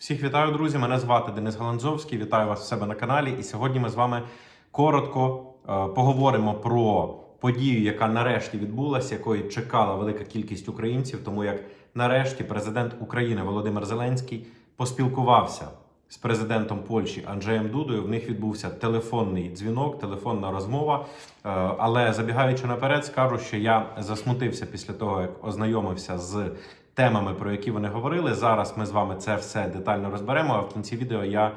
Всіх вітаю, друзі! Мене звати Денис Галанзовський. Вітаю вас в себе на каналі. І сьогодні ми з вами коротко е, поговоримо про подію, яка нарешті відбулася, якої чекала велика кількість українців, тому як нарешті президент України Володимир Зеленський поспілкувався з президентом Польщі Анджеєм Дудою. В них відбувся телефонний дзвінок, телефонна розмова. Е, Але забігаючи наперед, скажу, що я засмутився після того, як ознайомився з темами, про які вони говорили. Зараз ми з вами це все детально розберемо. А в кінці відео я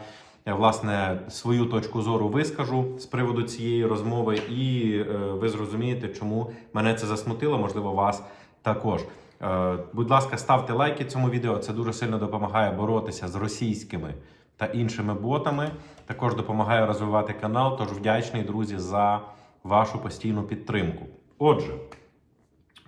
е, власне свою точку зору вискажу з приводу цієї розмови, і е, ви зрозумієте, чому мене це засмутило, можливо, вас також. Е, Будь ласка, ставте лайки цьому відео. Це дуже сильно допомагає боротися з російськими та іншими ботами. Також допомагає розвивати канал. Тож вдячний, друзі, за вашу постійну підтримку. Отже.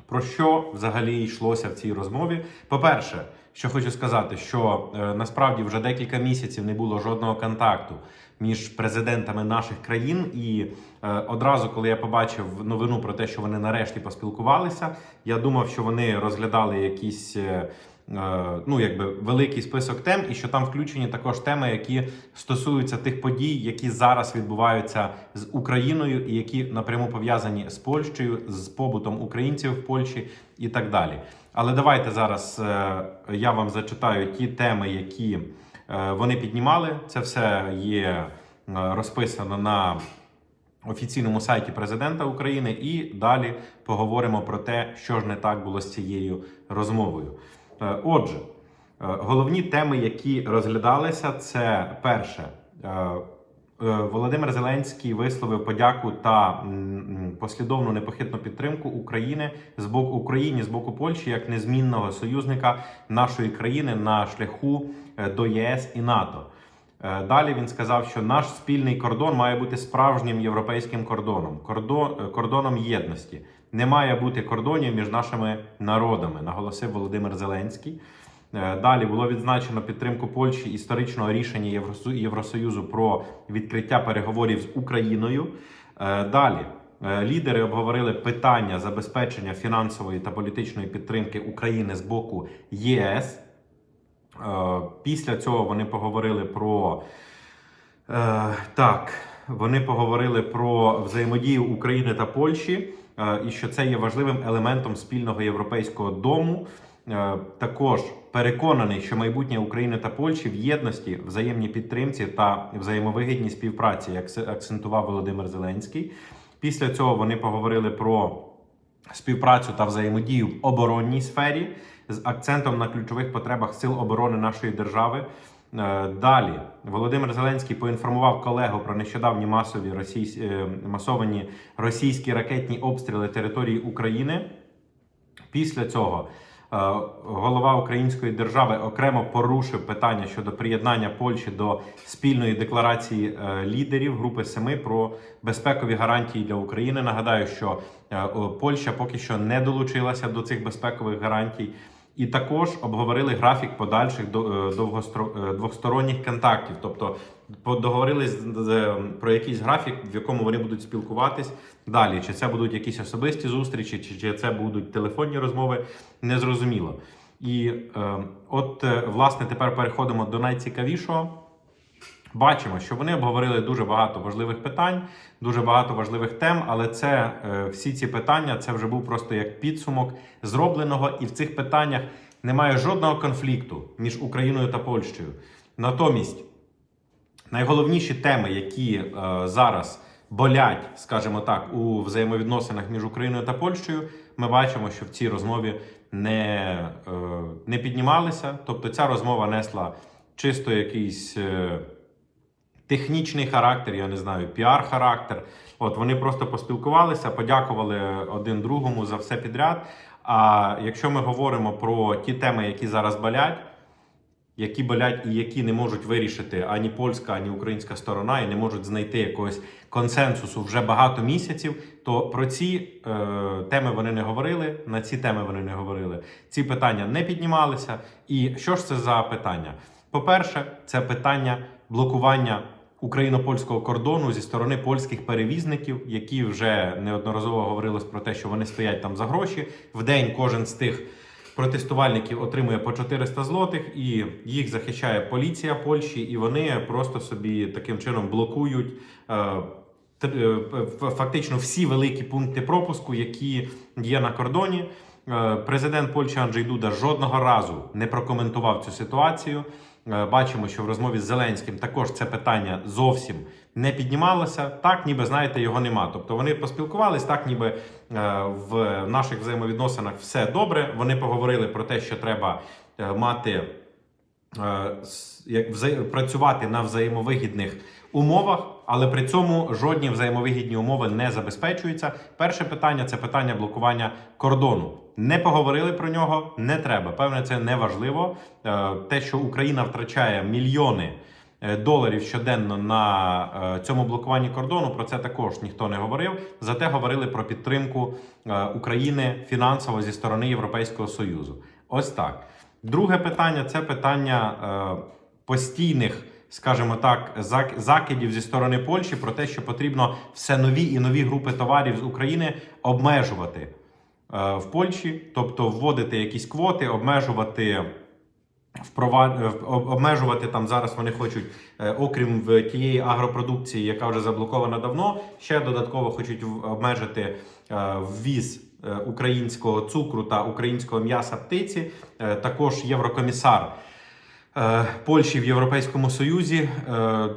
Про що взагалі йшлося в цій розмові? По-перше, що хочу сказати, що е, насправді вже декілька місяців не було жодного контакту між президентами наших країн. І е, одразу, коли я побачив новину про те, що вони нарешті поспілкувалися, я думав, що вони розглядали якісь. е, Ну, якби великий список тем, і що там включені також теми, які стосуються тих подій, які зараз відбуваються з Україною, і які напряму пов'язані з Польщею, з побутом українців в Польщі і так далі. Але давайте зараз е, я вам зачитаю ті теми, які е, вони піднімали. Це все є е, розписано на офіційному сайті президента України, і далі поговоримо про те, що ж не так було з цією розмовою. Е, Отже, е, головні теми, які розглядалися, це перше. е, Володимир Зеленський висловив подяку та послідовну непохитну підтримку України з боку Україні з боку Польщі як незмінного союзника нашої країни на шляху до ЄС і НАТО. Е, Далі він сказав, що наш спільний кордон має бути справжнім європейським кордоном, кордон, е, кордоном єдності. Не має бути кордонів між нашими народами, наголосив Володимир Зеленський. Е, Далі було відзначено підтримку Польщі історичного рішення Євросоюзу про відкриття переговорів з Україною. Далі лідери обговорили питання забезпечення фінансової та політичної підтримки України з боку ЄС. Е, Після цього вони поговорили про е, так. Вони поговорили про взаємодію України та Польщі, е, і що це є важливим елементом спільного європейського дому. Також переконаний, що майбутнє України та Польщі в єдності, взаємній підтримці та взаємовигідній співпраці, як акцентував Володимир Зеленський. Після цього вони поговорили про співпрацю та взаємодію в оборонній сфері з акцентом на ключових потребах сил оборони нашої держави. Е, Далі Володимир Зеленський поінформував колегу про нещодавні масові російсь... е, масовані російські ракетні обстріли території України. Після цього голова української держави окремо порушив питання щодо приєднання Польщі до спільної декларації е, лідерів Групи Семи про безпекові гарантії для України. Нагадаю, що е, Польща поки що не долучилася до цих безпекових гарантій. І також обговорили графік подальших е, е, двосторонніх контактів, тобто договорились з- про якийсь графік, в якому вони будуть спілкуватись далі. Чи це будуть якісь особисті зустрічі, чи, це будуть телефонні розмови, незрозуміло. І е, от е, власне тепер переходимо до найцікавішого. Бачимо, що вони обговорили дуже багато важливих питань, дуже багато важливих тем, але це е, всі ці питання це вже був просто як підсумок зробленого, і в цих питаннях немає жодного конфлікту між Україною та Польщею. Натомість найголовніші теми, які е, зараз болять, скажімо так, у взаємовідносинах між Україною та Польщею, ми бачимо, що в цій розмові не, е, не піднімалися. Тобто ця розмова несла чисто якийсь. е, технічний характер, я не знаю, піар-характер. От вони просто поспілкувалися, подякували один другому за все підряд. А якщо ми говоримо про ті теми, які зараз болять, які болять і які не можуть вирішити ані польська, ані українська сторона, і не можуть знайти якогось консенсусу вже багато місяців, то про ці е, теми вони не говорили, на ці теми вони не говорили. Ці питання не піднімалися. І що ж це за питання? По-перше, це питання блокування україно-польського кордону зі сторони польських перевізників, які вже неодноразово говорилось про те, що вони стоять там за гроші. В день кожен з тих протестувальників отримує по 400 злотих, і їх захищає поліція Польщі, і вони просто собі таким чином блокують. е, е, Фактично всі великі пункти пропуску, які є на кордоні. Е, Президент Польщі Анджей Дуда жодного разу не прокоментував цю ситуацію. Е, Бачимо, що в розмові з Зеленським також це питання зовсім не піднімалося. Так, ніби знаєте, його нема. Тобто вони поспілкувались, так ніби е, в наших взаємовідносинах все добре. Вони поговорили про те, що треба е, мати як працювати на взаємовигідних умовах, але при цьому жодні взаємовигідні умови не забезпечуються. Перше питання це питання блокування кордону. Не поговорили про нього, не треба. Певне, це не важливо. Е, Те, що Україна втрачає мільйони е, доларів щоденно на е, цьому блокуванні кордону, про це також ніхто не говорив. Зате говорили про підтримку України фінансово зі сторони Європейського Союзу. Ось так. Друге питання це питання постійних, скажімо так, зак- закидів зі сторони Польщі про те, що потрібно все нові і нові групи товарів з України обмежувати в Польщі, тобто вводити якісь квоти, обмежувати. Впровад... е, обмежувати там зараз вони хочуть, е, окрім тієї агропродукції, яка вже заблокована давно, ще додатково хочуть обмежити е, ввіз е, українського цукру та українського м'яса птиці. Е, Також єврокомісар е, Польщі в Європейському Союзі е,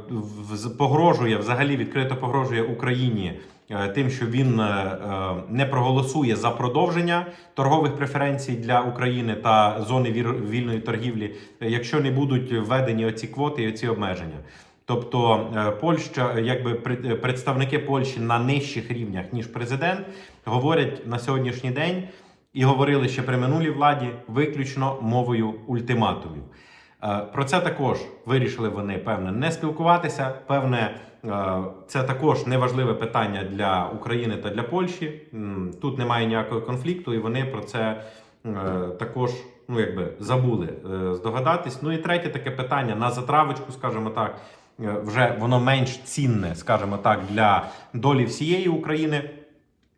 погрожує взагалі відкрито погрожує Україні е, тим, що він е, е, не проголосує за продовження торгових преференцій для України та зони вільної торгівлі, е, якщо не будуть введені оці квоти і оці обмеження. Тобто е, Польща, е, якби е, представники Польщі на нижчих рівнях ніж президент, говорять на сьогоднішній день і говорили ще при минулій владі виключно мовою ультиматумів. Е, Про це також вирішили вони певне не спілкуватися. Певне, е, це також неважливе питання для України та для Польщі. Тут немає ніякого конфлікту, і вони про це е, також ну якби забули здогадатись. Ну і третє таке питання на затравочку, скажімо так. Вже воно менш цінне, скажімо так, для долі всієї України,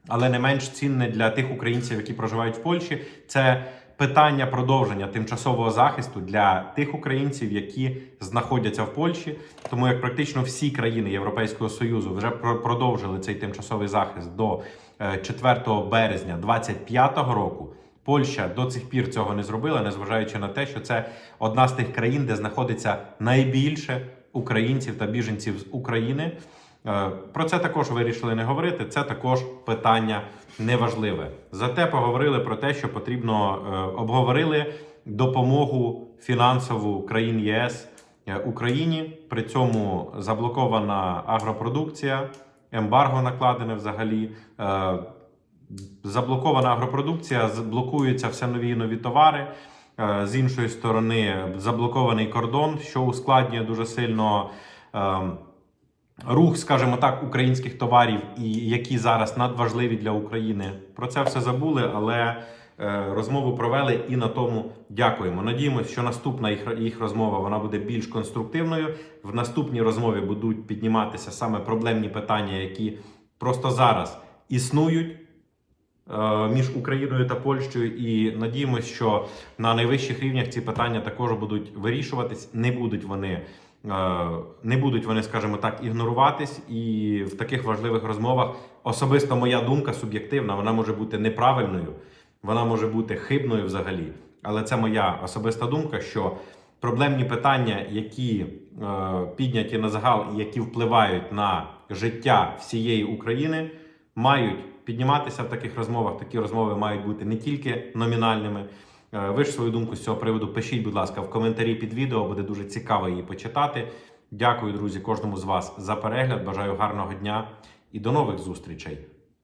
але не менш цінне для тих українців, які проживають в Польщі. Це питання продовження тимчасового захисту для тих українців, які знаходяться в Польщі. Тому як практично всі країни Європейського Союзу вже продовжили цей тимчасовий захист до е, 4 березня 2025 року. Польща до цих пір цього не зробила, незважаючи на те, що це одна з тих країн, де знаходиться найбільше українців та біженців з України. Е, Про це також вирішили не говорити. Це також питання неважливе. Зате поговорили про те, що потрібно е, обговорили допомогу фінансову країн ЄС е, Україні. При цьому заблокована агропродукція, ембарго накладене взагалі. Заблокована агропродукція, блокуються все нові і нові товари. З іншої сторони, заблокований кордон, що ускладнює дуже сильно ем, рух, скажімо так, українських товарів, і які зараз надважливі для України. Про це все забули, але е, розмову провели і на тому дякуємо. Надіємося, що наступна їх, їх розмова вона буде більш конструктивною. В наступній розмові будуть підніматися саме проблемні питання, які просто зараз існують. е, Між Україною та Польщею, і надіємося, що на найвищих рівнях ці питання також будуть вирішуватись. Не будуть вони не будуть вони, скажімо так, ігноруватись, і в таких важливих розмовах особисто моя думка суб'єктивна, вона може бути неправильною, вона може бути хибною взагалі. Але це моя особиста думка, що проблемні питання, які е, підняті на загал і які впливають на життя всієї України, мають підніматися в таких розмовах. Такі розмови мають бути не тільки номінальними. Е, Ви ж свою думку з цього приводу пишіть, будь ласка, в коментарі під відео. Буде дуже цікаво її почитати. Дякую, друзі, кожному з вас за перегляд. Бажаю гарного дня і до нових зустрічей.